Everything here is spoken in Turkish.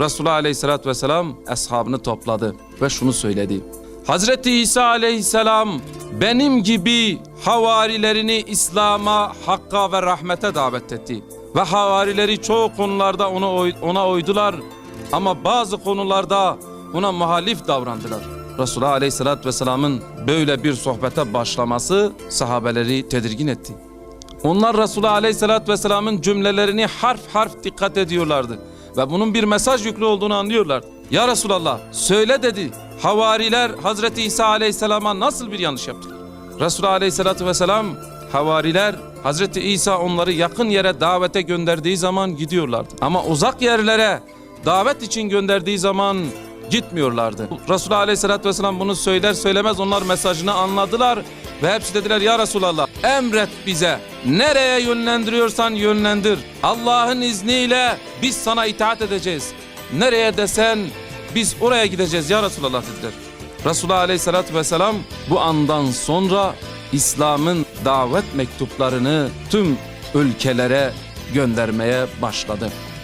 Resulullah Aleyhisselatü Vesselam ashabını topladı ve şunu söyledi. Hazreti İsa Aleyhisselam benim gibi havarilerini İslam'a, hakka ve rahmete davet etti. Ve havarileri çoğu konularda ona, ona oydular ama bazı konularda ona muhalif davrandılar. Resulullah Aleyhisselatü Vesselam'ın böyle bir sohbete başlaması sahabeleri tedirgin etti. Onlar Resulullah Aleyhisselatü Vesselam'ın cümlelerini harf harf dikkat ediyorlardı. Ve bunun bir mesaj yüklü olduğunu anlıyorlardı. Ya Resulallah söyle dedi. Havariler Hazreti İsa Aleyhisselam'a nasıl bir yanlış yaptılar? Resulullah Aleyhisselatü Vesselam havariler Hazreti İsa onları yakın yere davete gönderdiği zaman gidiyorlardı. Ama uzak yerlere davet için gönderdiği zaman gitmiyorlardı. Resulullah Aleyhisselatü Vesselam bunu söyler söylemez onlar mesajını anladılar ve hepsi dediler ya Resulallah emret bize nereye yönlendiriyorsan yönlendir. Allah'ın izniyle biz sana itaat edeceğiz. Nereye desen biz oraya gideceğiz ya Resulallah dediler. Resulullah Aleyhisselatü Vesselam bu andan sonra İslam'ın davet mektuplarını tüm ülkelere göndermeye başladı.